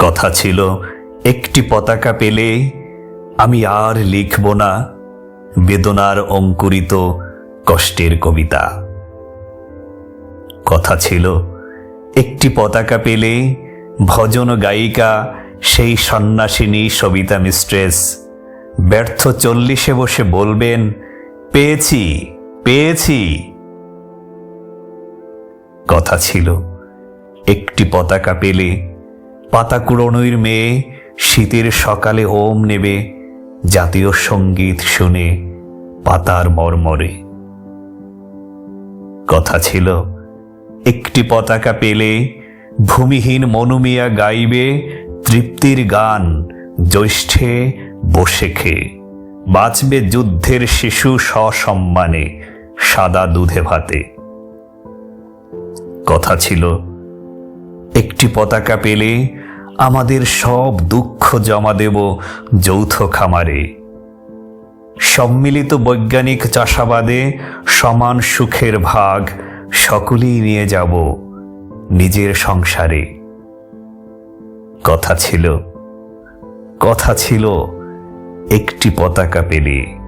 কথা ছিল, একটি পতাকা পেলে আমি আর লিখব না, বেদনার অঙ্কুরিত কষ্টের কবিতা। কথা ছিল, একটি পতাকা পেলে ভজন গায়িকা, সেই সন্ন্যাসিনী সবিতা মিস্ট্রেস, ব্যর্থ চল্লিশে বসে বলবেন, পেয়েছি পেয়েছি। কথা ছিল, একটি পতাকা পেলে পাতা কুড়োনোর মেয়ে শীতের সকালে ওম নেবে, জাতীয় সংগীত শুনে পাতার মর্মরে। কথা ছিল, একটি পতাকা পেলে ভূমিহীন মনুমিয়া গাইবে, তৃপ্তির গান জ্যৈষ্ঠে বসে খেয়ে। বাঁচবে যুদ্ধের শিশু সসম্মানে, সাদা দুধে ভাতে। কথা ছিল, একটি পতাকা পেলে আমাদের সব দুঃখ জমা দেব যৌথ খামারে। সম্মিলিত বৈজ্ঞানিক চাষাবাদে সমান সুখের ভাগ সকলেই নিয়ে যাব নিজের সংসারে। কথা ছিল কথা ছিল একটি পতাকা পেলে।